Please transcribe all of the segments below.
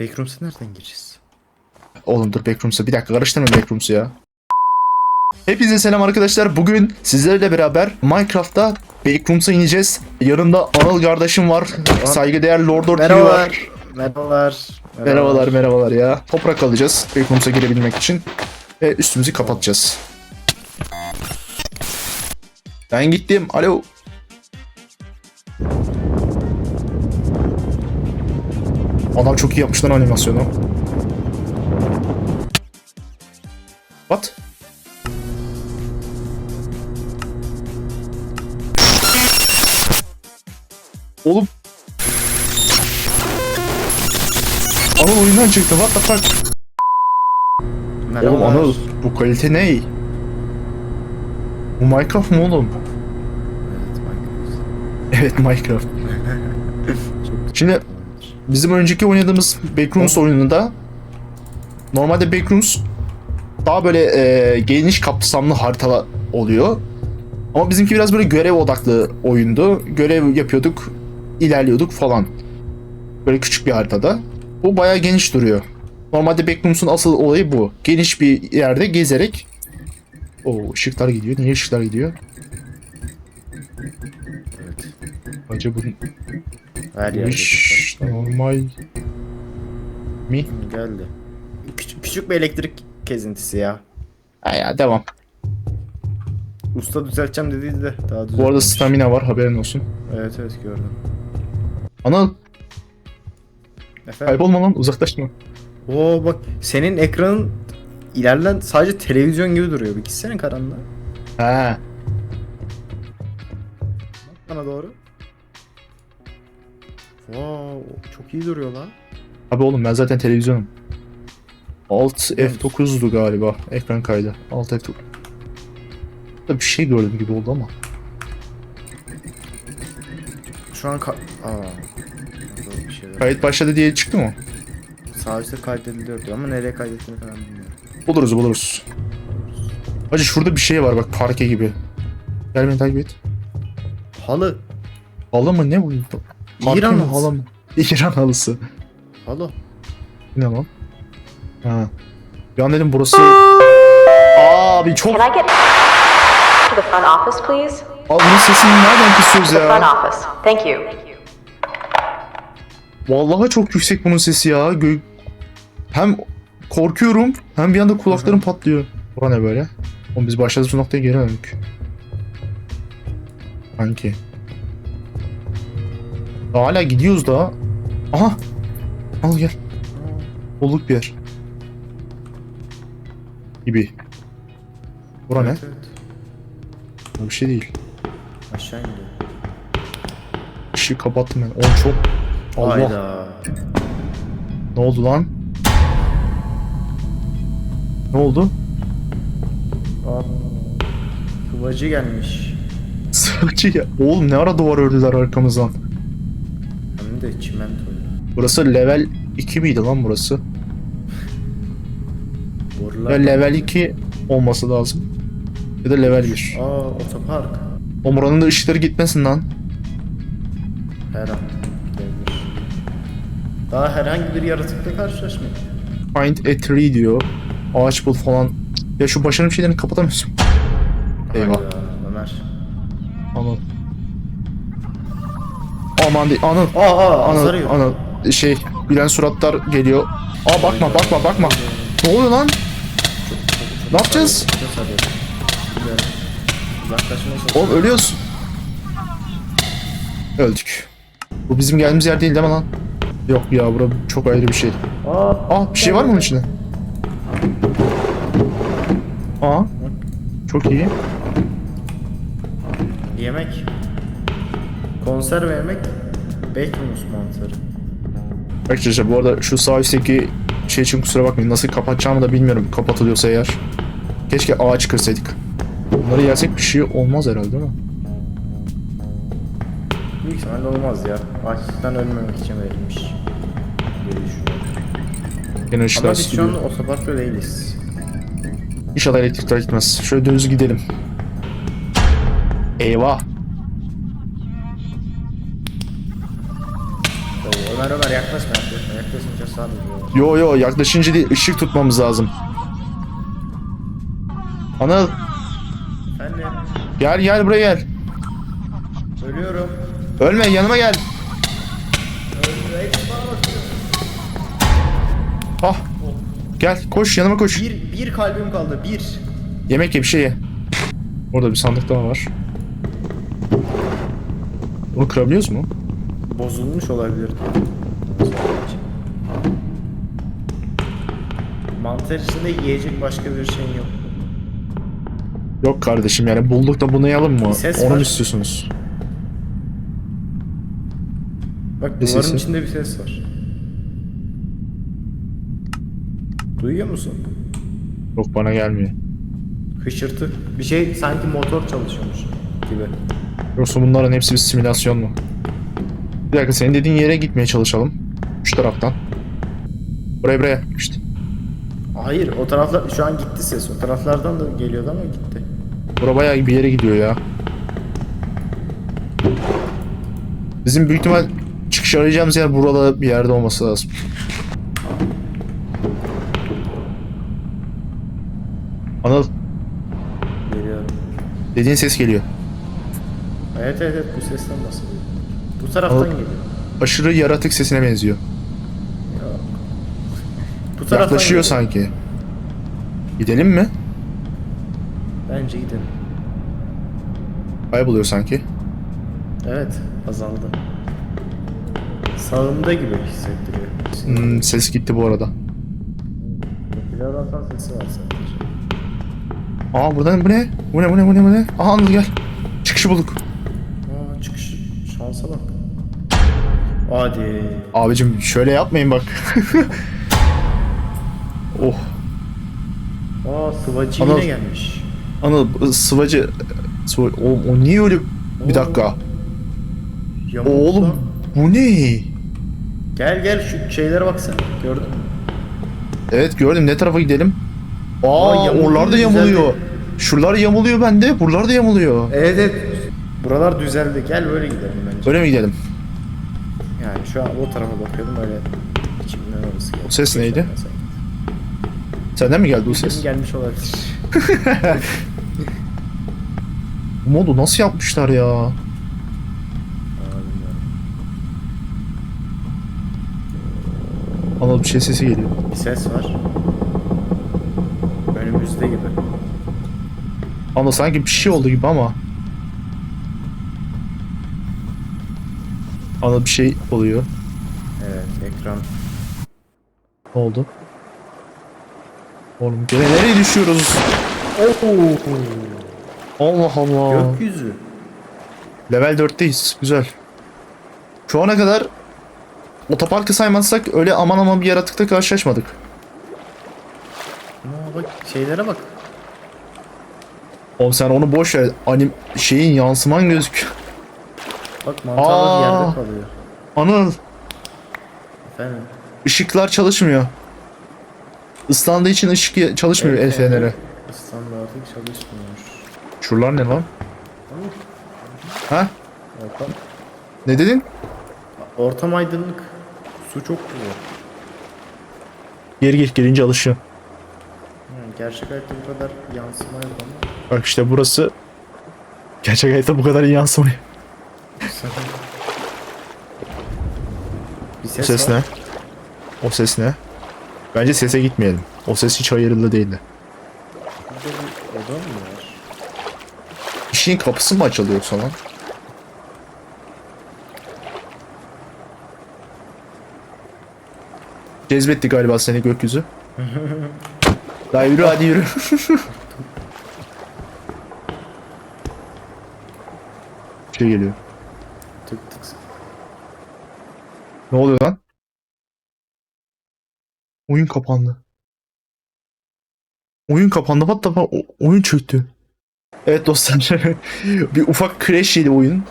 Backrooms'a nereden gireceğiz? Oğlum dur Backrooms'a. Bir dakika karıştırma Backrooms'u ya. Hepinize selam arkadaşlar. Bugün sizlerle beraber Minecraft'ta Backrooms'a ineceğiz. Yanımda Anıl kardeşim var. Saygıdeğer Lord Or TV var. Merhabalar. Merhabalar. Merhabalar merhabalar ya. Toprak alacağız Backrooms'a girebilmek için. Ve üstümüzü kapatacağız. Ben gittim. Alo. Adam çok iyi yapmış lan animasyonu. What? Oğlum. Anıl oyundan çıktı. What the fuck? Merhabalar. Oğlum Anıl bu kalite ne? Bu Minecraft mı oğlum? Evet, Minecraft. Evet Minecraft. Şimdi bizim önceki oynadığımız Backrooms oyununda normalde Backrooms daha böyle e, geniş kapsamlı harita oluyor. Ama bizimki biraz böyle görev odaklı oyundu. Görev yapıyorduk, ilerliyorduk falan. Böyle küçük bir haritada. Bu bayağı geniş duruyor. Normalde Backrooms'un asıl olayı bu. Geniş bir yerde gezerek O ışıklar gidiyor. Niye ışıklar gidiyor? Evet. Acaba bu Her yerde. iş normal mi? Geldi. Küçük, küçük bir elektrik kezintisi ya. Ha ya devam. Usta düzelteceğim dediydi de daha Bu arada stamina var haberin olsun. Evet evet gördüm. Anıl Efendim? kaybolma lan uzaklaşma. Oo bak senin ekranın ilerlen sadece televizyon gibi duruyor. Bir gitsene karanlığa. He. Bak Bana doğru. Wow, çok iyi duruyor lan. Abi oğlum ben zaten televizyonum. Alt F9'du galiba ekran kaydı. Alt F9. Burada bir şey gördüm gibi oldu ama. Şu an ka... Aa. Böyle bir şeyler. Kayıt başladı diye çıktı mı? Sağ üstte kaydediliyor diyor ama nereye kaydettiğini falan bilmiyorum. Buluruz buluruz. Hacı şurada bir şey var bak parke gibi. Gel beni takip et. Halı. Halı mı ne bu? İran halısı. halı mı? İran halısı. Halı. Ne lan? Ha. Bir an dedim burası... Abi çok... Can I get to the front office, please? Abi bunun sesini nereden kısıyoruz The front ya? office. Thank you. Vallahi çok yüksek bunun sesi ya. Gö- hem korkuyorum hem bir anda kulaklarım patlıyor. Bura ne böyle? Oğlum biz başladığımız noktaya geri döndük. Sanki. Daha hala gidiyoruz da. Aha! Al gel. Bolluk bir yer. Gibi. Bura ne? Bu bir şey değil. Aşağı indi. Işığı kapattım ben. Oğlum çok... Allah. Hayda. Ne oldu lan? Ne oldu? Aa, Sıvacı gelmiş. Sığırcı ya. Oğlum ne ara duvar ördüler arkamızdan. Çimentoyla. Burası level 2 miydi lan burası? Borular. Ya level 2 olması lazım. Ya da level 1. Aa otopark. Oğlum buranın da ışıkları gitmesin lan. Her an. Daha herhangi bir yaratıkla karşılaşmadık. Find a tree diyor. Ağaç bul falan. Ya şu başarım şeylerini kapatamıyorsun. Eyvah. Ömer. Anıl. Aman değil. Anıl. Aa aa Anıl. Anıl. Şey. Gülen suratlar geliyor. Aa bakma bakma bakma. Ne oluyor lan? Ne yapacağız? Oğlum ölüyoruz. Öldük. Bu bizim geldiğimiz yer değil değil mi lan? Yok ya bura çok ayrı bir şey. Aa, Aa bir şey var mı bunun içinde? Aa. Çok iyi. yemek. Konserve yemek. Baconus mantarı. Arkadaşlar bu arada şu sağ üstteki şey için kusura bakmayın. Nasıl kapatacağımı da bilmiyorum kapatılıyorsa eğer. Keşke ağaç kırsaydık. Bunları yersek bir şey olmaz herhalde değil mi? Büyük ihtimalle olmaz ya. Açlıktan ölmemek için verilmiş. Diye düşünüyorum. Yine ışıklar Ama biz şu an otoparkta değiliz. İnşallah elektrikler gitmez. Şöyle düz gidelim. Eyvah. Yaklaşma yaklaşma yaklaşınca sanmıyorum. Yo yo yaklaşınca değil ışık tutmamız lazım. Anıl Efendim gel gel buraya gel. ölüyorum. Ölme yanıma gel. Ah. Gel koş yanıma koş. Bir, bir kalbim kaldı bir. Yemek ye bir şey ye. Orada bir sandık daha var. Bunu kırabiliyoruz mu? Bozulmuş olabilir. Mantar içinde yiyecek başka bir şeyin yok. Yok kardeşim yani bulduk da bunu yalım mı? Ses Onu var. mu istiyorsunuz? Bak Ne duvarın sesi? içinde bir ses var. Duyuyor musun? Yok bana gelmiyor. Hışırtı. Bir şey sanki motor çalışıyormuş gibi. Yoksa bunların hepsi bir simülasyon mu? Bir dakika senin dediğin yere gitmeye çalışalım. Şu taraftan. Buraya buraya. İşte. Hayır o taraflar şu an gitti ses. O taraflardan da geliyordu ama gitti. Bura bayağı bir yere gidiyor ya. Bizim büyük ihtimal çıkış arayacağımız yer burada bir yerde olması lazım. Anıl Geliyorum. dediğin ses geliyor. Evet evet evet bu sesten bahsediyor. Bu taraftan Al- geliyor. Aşırı yaratık sesine benziyor. Bu taraftan Yaklaşıyor geliyor. sanki. Gidelim mi? Bence gidelim. Kayboluyor sanki. Evet azaldı. Sağımda gibi hissettiriyor. Hmm, ses gitti bu arada. Floresan sesi var sadece. Aa buradan bu ne? Bu ne bu ne bu ne bu ne? Aha Anıl gel. Çıkışı bulduk. Aa çıkış şansa bak. Hadi. Abicim şöyle yapmayın bak. sıvacı Anıl. yine gelmiş. Anıl sıvacı. Sıva... Oğlum o niye öyle... Bir dakika. Yamuk Oğlum bu ne? Gel gel şu şeylere bak sen. Gördün mü? Evet gördüm ne tarafa gidelim? Aa Aa, oralar da yamuluyor. değil. Şuralar yamuluyor bende. Buralar da yamuluyor. Evet evet. Buralar düzeldi. Gel böyle gidelim bence. Öyle mi gidelim? Yani şu an o tarafa bakıyordum öyle içimden orası geldi. O ses neydi? Mesela. Senden mi geldi o Ses gelmiş olabilir. Bu modu nasıl yapmışlar ya? Anıl bir şey sesi geliyor. Bir ses var. Önümüzde gibi. Anıl sanki bir şey oldu gibi ama. Anıl bir şey oluyor. Evet ekran. Ne oldu? Oğlum gene nereye düşüyoruz? Allah Allah. Gökyüzü. Level 4'teyiz. Güzel. Şu ana kadar otoparkı saymazsak öyle aman aman bir yaratıkla karşılaşmadık. Aa, bak şeylere bak. Oğlum sen onu boş ver. Anim şeyin yansıman gözüküyor. Bak mantarlar yerde kalıyor. Anıl Efendim. ışıklar çalışmıyor. Islandığı için ışık çalışmıyor el feneri. İstanbul artık çalışmıyor. Şuralar ne lan? Ha? Ortam, Ne dedin? ortam aydınlık. Su çok güzel. Geri git gelince alışıyor. Yani gerçek hayatta bu kadar yansıma yok ama. Bak işte burası gerçek hayatta bu kadar iyi yansımıyor. Bir ses, ses var. ne? O ses ne? Bence sese gitmeyelim. O ses hiç hayırlı değildi. Burada bir oda mı var? Bir şeyin kapısı mı açılıyor yoksa lan? Cezbetti galiba seni gökyüzü. Daha yürü hadi yürü. şey geliyor. Tık tık. Ne oluyor lan? Oyun kapandı. Oyun kapandı. O- oyun çöktü. Evet dostlar. bir ufak crash yedi oyun.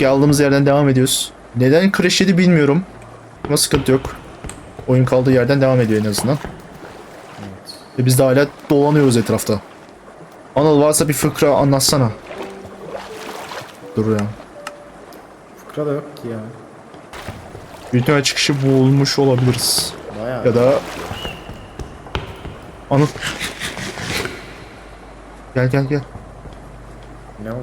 Kaldığımız yerden devam ediyoruz. Neden crash yedi bilmiyorum. Ama sıkıntı yok. Oyun kaldığı yerden devam ediyor en azından. Evet. Ve biz de hala dolanıyoruz etrafta. Anıl varsa bir fıkra anlatsana. Dur ya. Fıkra da yok ki ya. Büyük çıkışı bulmuş olabiliriz. Bayağı. Ya da... Anıl. Gel gel gel. Ne oldu?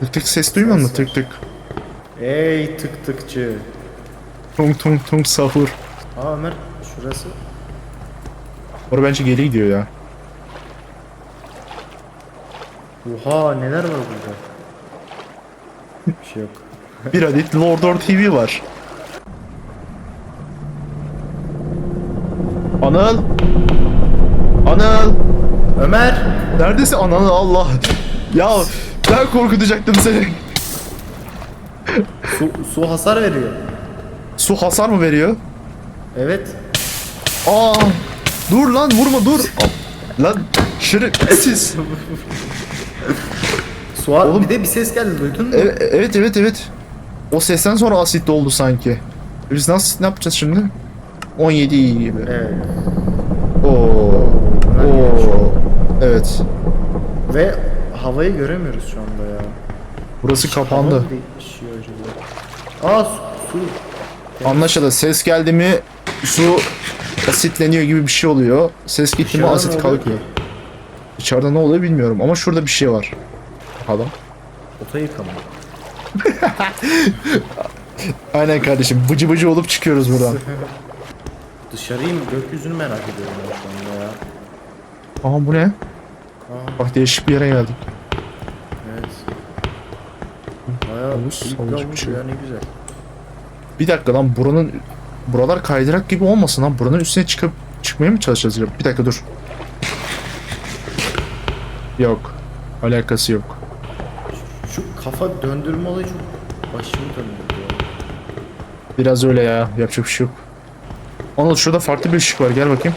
Tık tık ses duymuyor musun? Tık tık. Ey tık tıkçı. Tung tung tung sahur. Aa Ömer şurası. Orada bence geri gidiyor ya. Oha neler var burada? Bir şey yok. Bir adet Lordor TV var. Anıl. Anıl. Ömer! Neredesin? Anıl Allah. Ya ben korkutacaktım seni. Su, su hasar veriyor. Su hasar mı veriyor? Evet. Aa! Dur lan vurma dur. Lan şerefsiz. Su. Oğlum- Bir de bir ses geldi duydun mu? Evet evet evet evet. O sesten sonra asit oldu sanki. Biz nasıl ne yapacağız şimdi? 17 iyi gibi. Evet. Oo. Oo. Evet. Ve havayı göremiyoruz şu anda ya. Burası kapandı. mı değişiyor acaba? Aa su. su. Anlaşıldı. Ses geldi mi su asitleniyor gibi bir şey oluyor. Ses gitti mi asit kalkıyor. İçeride ne oluyor bilmiyorum ama şurada bir şey var. Bakalım. Ota yıkama. Aynen kardeşim. Bıcı bıcı olup çıkıyoruz buradan. Dışarıyı mı gökyüzünü merak ediyorum ben şu anda ya. Aha bu ne? Aa, Bak değişik bir yere geldik. evet. Bayağı bir bir havuz şey. ya ne güzel. Bir dakika lan buranın buralar kaydırak gibi olmasın lan. Buranın üstüne çıkıp çıkmaya mı çalışacağız? acaba? Bir dakika dur. Yok. Alakası yok. Şu kafa döndürme olayı çok başımı döndürdü ya. Biraz öyle ya. Yapacak bir şey yok. Anıl şurada farklı bir ışık var. Gel bakayım.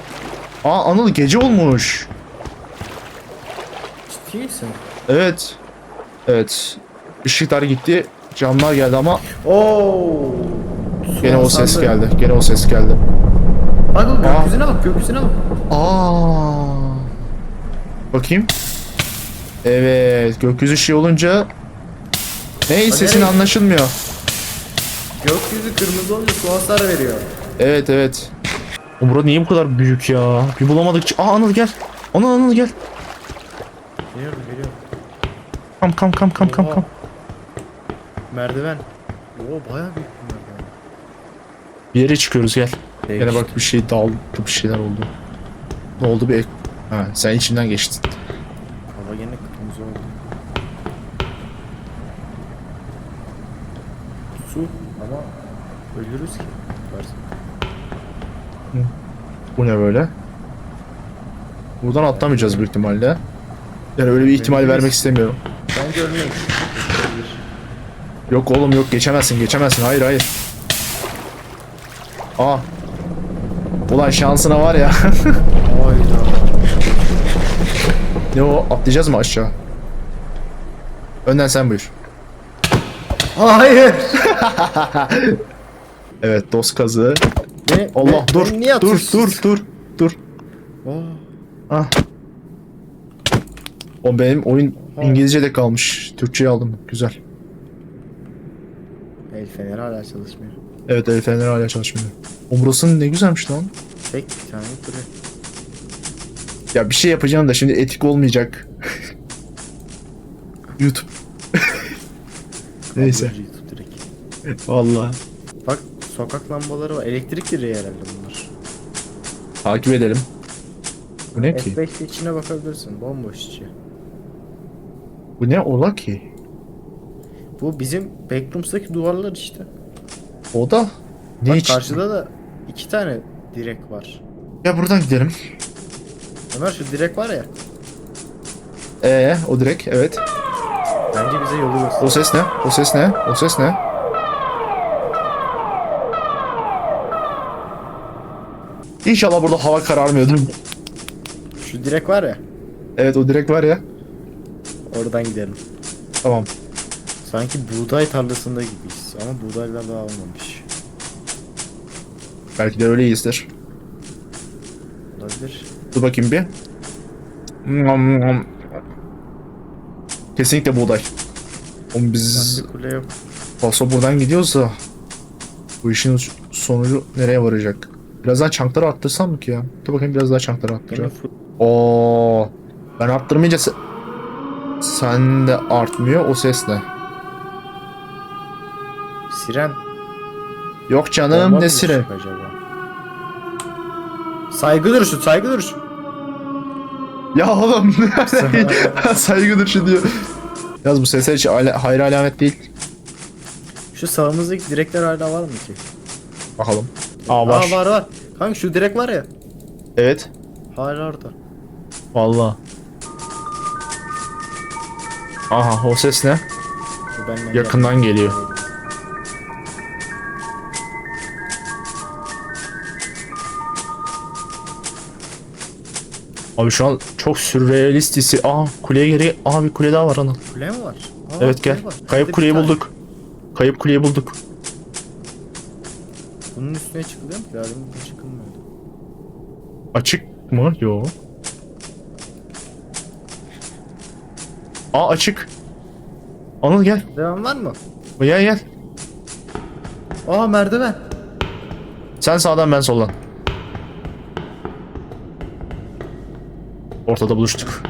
Aa Anıl gece olmuş. Ciddi misin? Evet. Evet. Işıklar gitti. Camlar geldi ama Oo. Gene o ses geldi. Gene o ses geldi. Bak bak gökyüzüne bak gökyüzüne bak. Aa. Bakayım. Evet, gökyüzü şey olunca Ney sesin nereye? anlaşılmıyor. Gökyüzü kırmızı olunca su hasar veriyor. Evet, evet. O bura niye bu kadar büyük ya? Bir bulamadık. Aa Anıl gel. Anıl Anıl gel. Geliyorum geliyorum. Kam kam kam kam kam Oha. kam. Merdiven. Oo bayağı büyük bir merdiven. Bir yere çıkıyoruz gel. Yine Değişti. bak bir şey daldı bir şeyler oldu. Ne oldu bir ek... Ha sen içinden geçtin. Hava gene kırmızı oldu. Su ama ölürüz ki. Varsın. Bu ne böyle? Buradan atlamayacağız büyük ihtimalle. Yani öyle bir ihtimal Ölürüz. vermek istemiyorum. Bence ölmeyiz. Yok oğlum yok geçemezsin geçemezsin hayır hayır. Aa. Ulan şansına var ya. Hayda. ne o atlayacağız mı aşağı? Önden sen buyur. Hayır. Evet dost kazı. Beni, Allah beni- dur beni niye dur dur dur dur. Oo. Ah. O benim oyun Ha. İngilizce'de kalmış. Türkçe'yi aldım. Güzel. El feneri hala çalışmıyor. Evet evet Fener hala çalışmıyor. O ne güzelmiş lan. Tek bir tane duruyor. Ya bir şey yapacağım da şimdi etik olmayacak. YouTube. Neyse. YouTube direkt. Vallahi. Sokak lambaları var. Elektrik direği herhalde bunlar. Takip edelim. Bu ne ki? F5'te içine bakabilirsin. Bomboş içi. Bu ne ola ki? Bu bizim backrooms'taki duvarlar işte. O da ne Bak için? karşıda da iki tane direk var. Ya buradan gidelim. Ömer şu direk var ya. Ee, o direkt evet. Bence bize yolu göster. O ses ne? O ses ne? O ses ne? İnşallah burada hava kararmıyordur. Şu direk var ya. Evet o direkt var ya. Oradan gidelim. Tamam. Sanki buğday tarlasında gibiyiz. Ama buğdaylar daha olmamış. Belki de öyleyizdir. Olabilir. Dur bakayım bir. Kesinlikle buğday. Oğlum biz Bende kule yok. Paso buradan gidiyoruz da bu işin sonucu nereye varacak? Biraz daha çankları arttırsam mı ki ya? Dur bakayım biraz daha çankları arttıracağım. Oo, ben arttırmayınca sen, sen de artmıyor o ses ne? Siren. Yok canım Bomba ne mı sire? düşecek acaba? Saygı duruşu, saygı duruşu. Ya oğlum saygı duruşu diyor. Yaz bu sesler hiç ala- hayır alamet değil. Şu sağımızdaki direkler hala var mı ki? Bakalım. Aa var. Aa var var. Kanka şu direk var ya. Evet. Hala orada. Vallahi. Aha o ses ne? Bu benden Yakından geliyor. Abi şu an çok sürrealist hissi. Aa kuleye geri. Aa bir kule daha var Anıl. Kule mi var? Aa, Evet kule gel. var. Kayıp Hadi kuleyi tane. bulduk. Kayıp kuleyi bulduk. Bunun üstüne çıkılıyor mu? Yardım çıkılmıyordu. Açık mı? Yo. Aa açık. Anıl gel. Devam var mı? Gel gel. Aa merdiven. Sen sağdan ben soldan. Ortada buluştuk.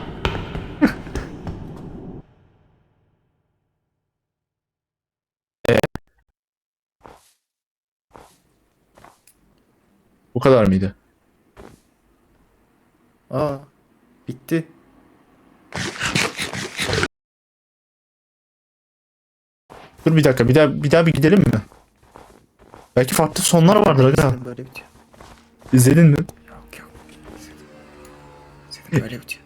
Bu kadar mıydı? Aa bitti. Dur bir dakika bir daha bir daha bir gidelim mi? Belki farklı sonlar vardır aga. Böyle bitiyor. İzledin mi? Yok yok. Senin böyle bitiyor.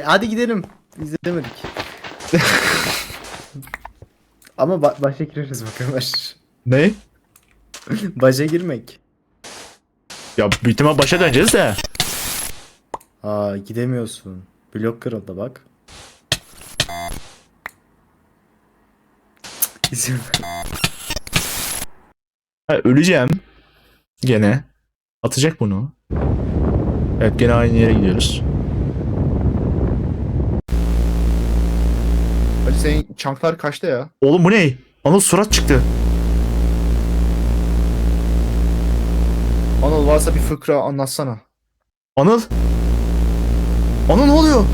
Hadi gidelim. İzlemedik. Ama ba- başa gireriz bakalım. Baş. Ne? Başa girmek. Ya ihtimal başa döneceğiz de. Aa gidemiyorsun. Blok kırıldı bak. İzin. Ha, öleceğim. Gene. Atacak bunu. Evet gene aynı yere gidiyoruz. Senin çanklar kaçta ya? Oğlum bu ne? Anıl surat çıktı. Anıl varsa bir fıkra anlatsana. Anıl. Anıl ne oluyor?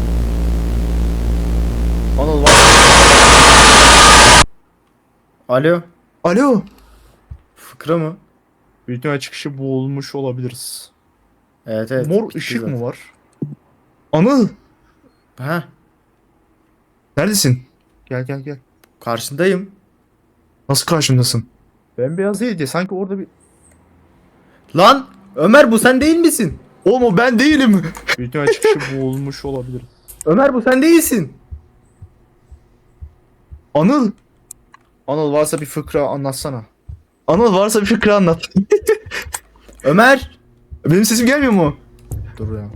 Anıl var. Alo. Alo. Fıkra mı? Büyük ihtimal çıkışı bulmuş olabiliriz. Evet evet. Mor bitti ışık zaten. mı var? Anıl. Ha Neredesin? Gel gel gel. karşındayım. Nasıl karşımdasın? Bembeyaz değil diye sanki orada bir... Lan Ömer bu sen değil misin? Oğlum o ben değilim. İhtimal çıkışı bulmuş olabiliriz. Ömer bu sen değilsin. Anıl. Anıl varsa bir fıkra anlatsana. Anıl varsa bir fikri anlat. Ömer. Benim sesim gelmiyor mu? Dur ya.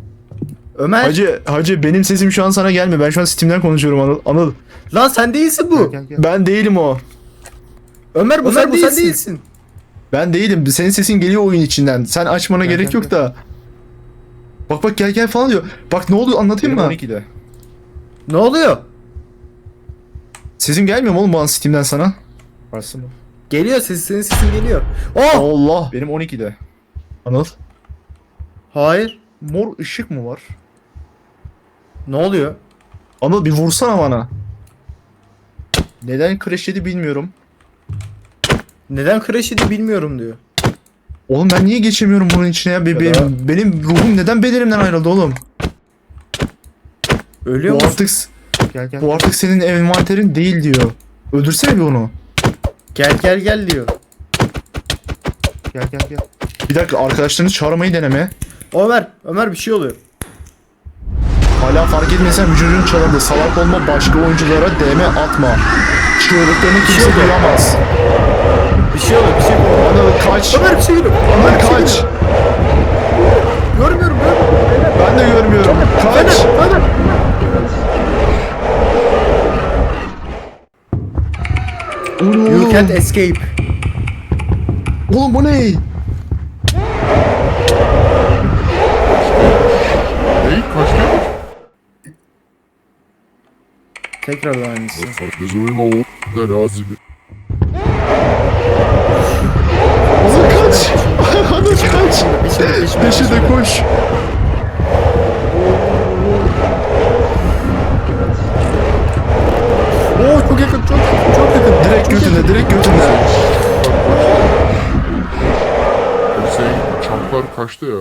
Ömer. Hacı, hacı benim sesim şu an sana gelmiyor. Ben şu an Steam'den konuşuyorum Anıl. Anıl. Lan sen değilsin bu. Gel gel gel. Ben değilim o. Ömer bu Ömer, sen, bu değilsin. sen değilsin. Ben değilim. Senin sesin geliyor oyun içinden. Sen açmana Gel, gerek gel, yok da. Bak bak gel gel falan diyor. Bak ne oldu anlatayım Benim mı? 12'de. Ne oluyor? Sesim gelmiyor mu oğlum bana Steam'den sana? Varsa mı? Geliyor ses senin sesin geliyor. Oh! Allah. Benim 12'de. Anıl. Hayır. Mor ışık mı var? Ne oluyor? Anıl bir vursana bana. Neden crash yedi bilmiyorum. Neden crash yedi bilmiyorum diyor. Oğlum ben niye geçemiyorum bunun içine ya? Be- Ya benim, benim ruhum neden bedenimden ayrıldı oğlum? Ölüyor Bu musun? artık Gel gel. bu artık senin envanterin değil diyor. Öldürsene bir onu. Gel gel gel diyor. Gel gel gel. Bir dakika arkadaşlarını çağırmayı deneme. Ömer, Ömer bir şey oluyor. Hala fark etmesen vücudun çalındı. Salak olma başka oyunculara DM atma. Çığlıklarını kimse yok. duyamaz. Bir şey oluyor, bir şey oluyor. Anıl kaç. Ömer bir şey geliyor. Ömer şey kaç. geliyor. Görmüyorum, görmüyorum. Ben de görmüyorum. Kaç. Ömer, Ömer. Oğlum, You can't escape. oğlum bu ne? Hey kaçta? Tekrar aynısı. Anıl kaç. Anıl kaç. Peşinde. Peşinde koş. Oo çok yakın çok yakın çok yakın. Direkt götünde direkt götünde. Hüseyin çanklar kaçtı ya.